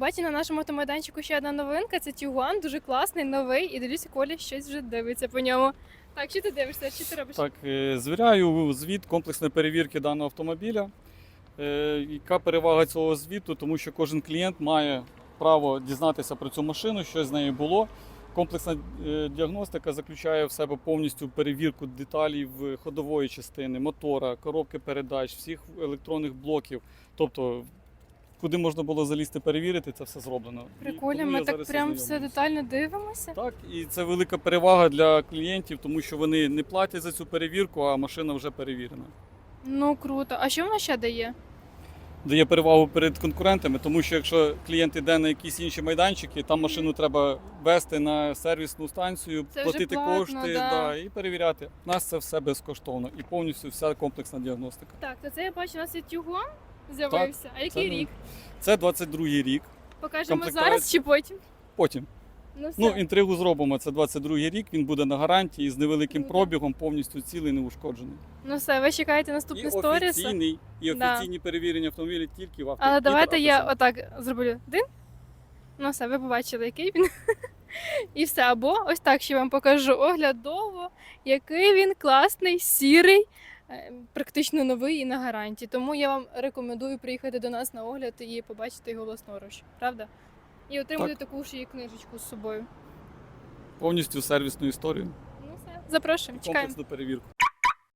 бачу на нашому автомайданчику ще одна новинка. Це Тюгуан, дуже класний, новий. І дивлюся, Коля щось вже дивиться по ньому. Так, що ти дивишся? Що ти робиш? Так, е, звіряю звіт комплексної перевірки даного автомобіля. Е, Яка перевага цього звіту? Тому що кожен клієнт має право дізнатися про цю машину, що з нею було. Комплексна е, діагностика заключає в себе повністю перевірку деталей ходової частини, мотора, коробки передач, всіх електронних блоків. Тобто, куди можна було залізти перевірити, це все зроблено. Прикольно, ми так прям все детально дивимося. Так, і це велика перевага для клієнтів, тому що вони не платять за цю перевірку, а машина вже перевірена. Ну круто. А що вона ще дає? Дає перевагу перед конкурентами, тому що якщо клієнт йде на якісь інші майданчики, там машину треба вести на сервісну станцію, Це платити платно, кошти да. да, і перевіряти. У нас це все безкоштовно і повністю вся комплексна діагностика. Так, то це я бачу, у нас є Тюгуан з'явився. а який це рік? Це 22-й рік. Покажемо зараз чи потім? Потім. Ну все. Ну, інтригу зробимо. Це 22-й рік. Він буде на гарантії з невеликим Круто. пробігом, повністю цілий, неушкоджений. Ну все, ви чекаєте І наступний сторіс. офіційний, і Да. офіційні перевірення автомобілів тільки в авто. Але давайте я отак зроблю. Дин. Ну все, ви побачили, який він. І все. Або ось так ще вам покажу оглядово, який він класний, сірий, практично новий і на гарантії. Тому я вам рекомендую приїхати до нас на огляд і побачити його власноруч. Правда? І отримати Так. таку ж її книжечку з собою. повністю сервісну історію. Ну все, запрошуємо, чекаємо. Комплексну перевірку.